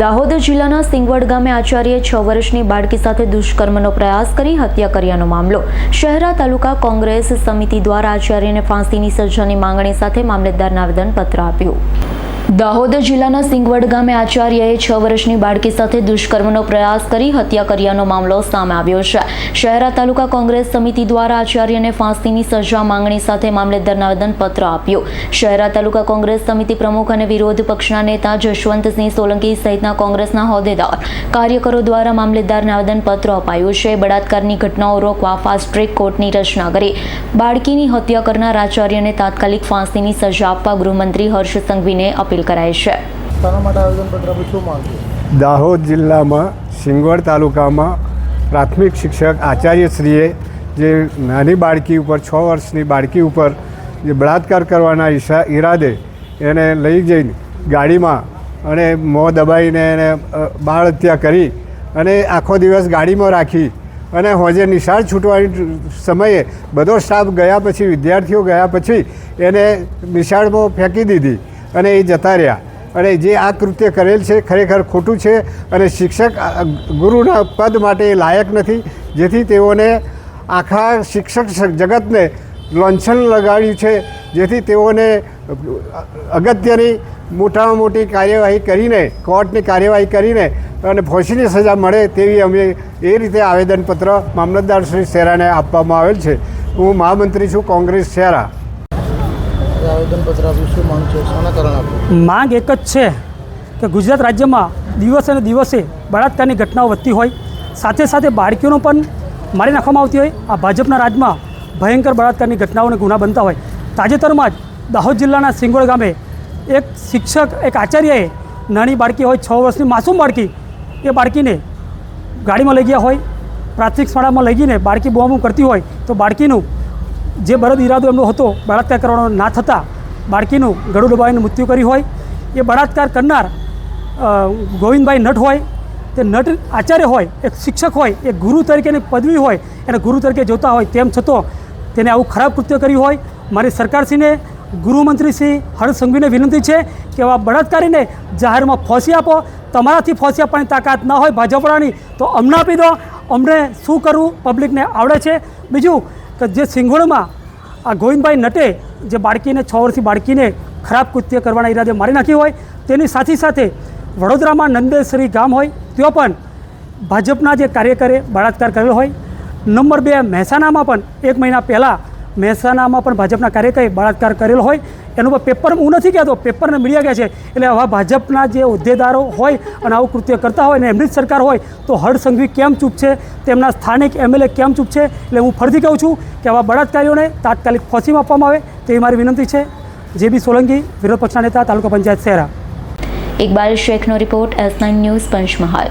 દાહોદ જિલ્લાના સિંગવડ ગામે આચાર્યે છ વર્ષની બાળકી સાથે દુષ્કર્મનો પ્રયાસ કરી હત્યા કર્યાનો મામલો. શહેરા તાલુકા કોંગ્રેસ સમિતિ દ્વારા આચાર્યને ફાંસીની સજાની માંગણી સાથે મામલતદારને આવેદનપત્ર આપ્યું. દાહોદ જિલ્લાના સિંગવડ ગામે આચાર્યએ છ વર્ષની બાળકી સાથે દુષ્કર્મનો પ્રયાસ કરી હત્યા કર્યાનો મામલો સામે આવ્યો છે. શહેરા તાલુકા કોંગ્રેસ સમિતિ દ્વારા આચાર્યને ફાંસીની સજા માંગણી સાથે મામલતદારને આવેદનપત્ર આપ્યું. શહેરા તાલુકા કોંગ્રેસ સમિતિ પ્રમુખ અને વિરોધ પક્ષના નેતા જશવંતસિંહ સોલંકી સહિતના કોંગ્રેસના હોદ્દેદાર કાર્યકરો દ્વારા મામલેદારને આવેદનપત્ર અપાયું છે. બળાત્કારની ઘટનાઓ રોકવા ફાસ્ટ ટ્રેક કોર્ટની રચના કરી. બાળકીની હત્યા કરનાર આચાર્યને તાત્કાલિક ફાંસીની સજા આપવા ગૃહમંત્રી હર્ષ સંઘવીને અપીલ કરાઈ શું માંગ છે દાહોદ જિલ્લામાં સિંગવડ તાલુકામાં પ્રાથમિક શિક્ષક આચાર્યશ્રીએ જે નાની બાળકી ઉપર છ વર્ષની બાળકી ઉપર જે બળાત્કાર કરવાના ઈશા ઈરાદે એને લઈ જઈને ગાડીમાં અને મોં દબાઈને એને બાળ હત્યા કરી અને આખો દિવસ ગાડીમાં રાખી અને હોજે નિશાળ છૂટવાની સમયે બધો સ્ટાફ ગયા પછી વિદ્યાર્થીઓ ગયા પછી એને નિશાળમાં ફેંકી દીધી. અને એ જતા રહ્યા. અને જે આ કૃત્ય કરેલ છે ખરેખર ખોટું છે અને શિક્ષક ગુરુના પદ માટે એ લાયક નથી. જેથી તેઓને આખા શિક્ષક જગતને લોંછન લગાડ્યું છે. જેથી તેઓને અગત્યની મોટામાં મોટી કાર્યવાહી કરીને, કોર્ટની કાર્યવાહી કરીને અને ફોસીની સજા મળે તેવી અમે એ રીતે આવેદનપત્ર મામલતદાર શ્રી શેરાને આપવામાં આવેલ છે. હું મહામંત્રી છું કોંગ્રેસ શેરા આવેદનપત્ર આપ્યું શું માંગ છે. શાના કારણે આપ્યું માંગ એક જ છે કે ગુજરાત રાજ્યમાં દિવસે ને દિવસે બળાત્કારની ઘટનાઓ વધતી હોય, સાથે સાથે બાળકીઓનો પણ મારી નાખવામાં આવતી હોય. આ ભાજપના રાજમાં ભયંકર બળાત્કારની ઘટનાઓ અને ગુના બનતા હોય. તાજેતરમાં જ દાહોદ જિલ્લાના સિંગોડ ગામે એક શિક્ષક, એક આચાર્યએ નાની બાળકી હોય, છ વર્ષની માસૂમ બાળકી, એ બાળકીને ગાડીમાં લઈ ગયા હોય. પ્રાથમિક શાળામાં લઈ ગઈને બાળકી બહુ કરતી હોય તો બાળકીનું જે બળદ ઈરાદો એમનો હતો, બળાત્કાર કરવાનો ના થતાં બાળકીનું ગળું દબાવીને મૃત્યુ કર્યું હોય, એ બળાત્કાર કરનાર ગોવિંદભાઈ નટ હોય, તે નટ આચાર્ય હોય, એક શિક્ષક હોય, એક ગુરુ તરીકેની પદવી હોય, એને ગુરુ તરીકે જોતા હોય તેમ છતાં તેને આવું ખરાબ કૃત્ય કર્યું હોય, મારી સરકારશ્રીને ગૃહમંત્રી શ્રી હર્ષ સંઘવીને વિનંતી છે કે આવા બળાત્કારીને જાહેરમાં ફોસી આપો, તમારાથી ફોસી આપવાની તાકાત ન હોય ભાજપવાળાની, તો અમને આપી દો અમને શું કરવું પબ્લિકને આવડે છે? બીજું કે જે સિંગોળમાં આ ગોવિંદભાઈ નટે જે બાળકીને છ વર્ષથી બાળકીને ખરાબ કૃત્ય કરવાના ઈરાદે મારી નાખી હોય, તેની સાથે સાથે વડોદરામાં નંદેશ્વરી ગામ હોય, ત્યાં પણ ભાજપના જે કાર્યકરે બળાત્કાર કરેલો હોય. નંબર બે મહેસાણામાં પણ એક મહિના પહેલાં મહેસાણામાં પણ ભાજપના કાર્યકરે બળાત્કાર કરેલો હોય, એનું પણ પેપર હું નથી કહેતો પેપરને મીડિયા કહે છે. એટલે આવા ભાજપના જે હોદ્દેદારો હોય અને આવું કૃત્ય કરતા હોય અને એમની જ સરકાર હોય, તો હર્ષ સંઘવી કેમ ચૂપ છે? તેમના સ્થાનિક એમએલએ કેમ ચૂપ છે? એટલે હું ફરીથી કહું છું કે આવા બળાત્કારીઓને તાત્કાલિક ફોસીમાં આપવામાં આવે, તેવી મારી વિનંતી છે. જે બી સોલંકી, વિરોધ પક્ષના નેતા, taluka panchayat Shehera Iqbal શેખનો report S nine news Panchmahal.